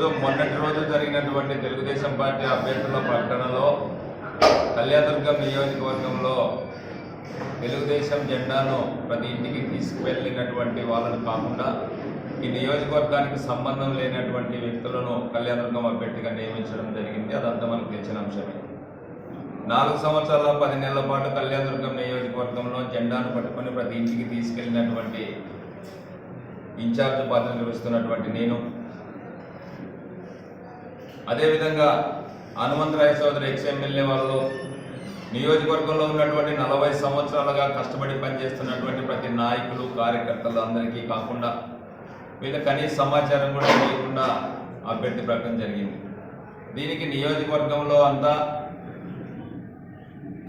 మొన్నటి రోజు జరిగినటువంటి తెలుగుదేశం పార్టీ అభ్యర్థుల ప్రకటనలో కళ్యాణదుర్గం నియోజకవర్గంలో తెలుగుదేశం జెండాను ప్రతి ఇంటికి తీసుకువెళ్ళినటువంటి వాళ్ళని కాకుండా ఈ నియోజకవర్గానికి సంబంధం లేనటువంటి వ్యక్తులను కళ్యాణదుర్గం అభ్యర్థిగా నియమించడం జరిగింది. అదంతా మనకు తెలిసిన అంశమే. నాలుగు సంవత్సరాల పది నెలల పాటు కళ్యాణదుర్గం నియోజకవర్గంలో జెండాను పట్టుకొని ప్రతి ఇంటికి తీసుకెళ్ళినటువంటి ఇన్ఛార్జ్ పాత్ర నిర్వహిస్తున్నటువంటి నేను అదేవిధంగా హనుమంతరాయ సోదరి ఎక్స్ఎమ్మెల్యే వాళ్ళు నియోజకవర్గంలో ఉన్నటువంటి నలభై సంవత్సరాలుగా కష్టపడి పనిచేస్తున్నటువంటి ప్రతి నాయకులు కార్యకర్తలు అందరికీ కాకుండా వీళ్ళ కనీస సమాచారం కూడా లేకుండా అభ్యర్థి ప్రకటన జరిగింది. దీనికి నియోజకవర్గంలో అంతా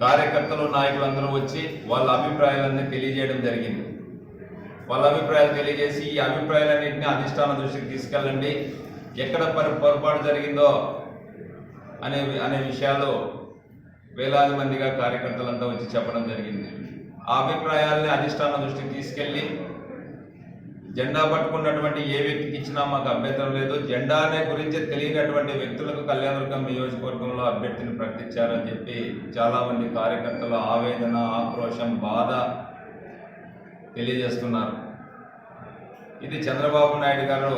కార్యకర్తలు నాయకులు అందరూ వచ్చి వాళ్ళ అభిప్రాయాలన్నీ తెలియజేయడం జరిగింది. వాళ్ళ అభిప్రాయాలు తెలియజేసి ఈ అభిప్రాయాలన్నింటినీ అధిష్టాన దృష్టికి తీసుకెళ్ళండి. ఎక్కడ పరి పొరపాటు జరిగిందో అనే అనే విషయాలు వేలాది మందిగా కార్యకర్తలంతా వచ్చి చెప్పడం జరిగింది. ఆ అభిప్రాయాల్ని అధిష్టాన దృష్టికి తీసుకెళ్ళి జెండా పట్టుకున్నటువంటి ఏ వ్యక్తికి ఇచ్చినా మాకు అభ్యంతరం లేదు. జెండా అనే గురించి తెలియనటువంటి వ్యక్తులకు కళ్యాణదుర్గం నియోజకవర్గంలో అభ్యర్థిని ప్రకటించారని చెప్పి చాలామంది కార్యకర్తలు ఆవేదన ఆక్రోషం బాధ తెలియజేస్తున్నారు. ఇది చంద్రబాబు నాయుడు గారు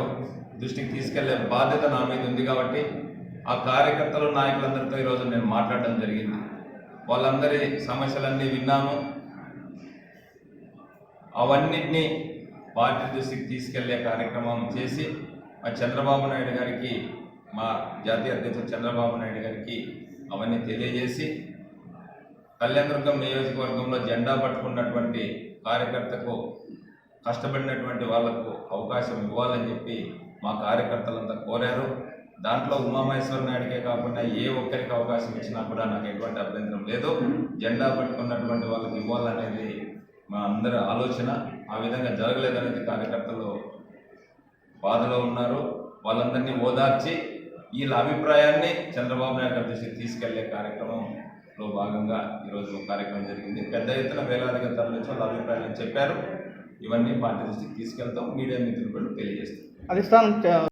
దృష్టికి తీసుకెళ్ళే బాధ్యత నా మీద ఉంది కాబట్టి ఆ కార్యకర్తలు నాయకులందరితో ఈరోజు నేను మాట్లాడడం జరిగింది. వాళ్ళందరి సమస్యలన్నీ విన్నాను అవన్నిటినీ పార్టీ దృష్టికి తీసుకెళ్ళే కార్యక్రమం చేసి మా చంద్రబాబు నాయుడు గారికి మా జాతీయ అధ్యక్షుడు చంద్రబాబు నాయుడు గారికి అవన్నీ తెలియజేసి కళ్యాణదుర్గం నియోజకవర్గంలో జెండా పట్టుకున్నటువంటి కార్యకర్తకు కష్టపడినటువంటి వాళ్ళకు అవకాశం ఇవ్వాలని చెప్పి మా కార్యకర్తలంతా కోరారు. దాంట్లో ఉమామహేశ్వర నాయుడికే కాకుండా ఏ ఒక్కరికి అవకాశం ఇచ్చినా కూడా నాకు ఎటువంటి అభ్యంతరం లేదు. జెండా పట్టుకున్నటువంటి వాళ్ళకి ఇవ్వాలనేది మా అందరి ఆలోచన. ఆ విధంగా జరగలేదనేది కార్యకర్తలు బాధలో ఉన్నారు. వాళ్ళందరినీ ఓదార్చి వీళ్ళ అభిప్రాయాన్ని చంద్రబాబు నాయుడు గారి దృష్టికి తీసుకెళ్ళే కార్యక్రమంలో భాగంగా ఈరోజు కార్యక్రమం జరిగింది. పెద్ద ఎత్తున వేలాదిగా తరలించి వాళ్ళ అభిప్రాయాలను చెప్పారు. ఇవన్నీ పార్టీ దృష్టికి తీసుకెళ్తాం మీడియా మిత్రులు కూడా తెలియజేస్తాం అధిష్టానం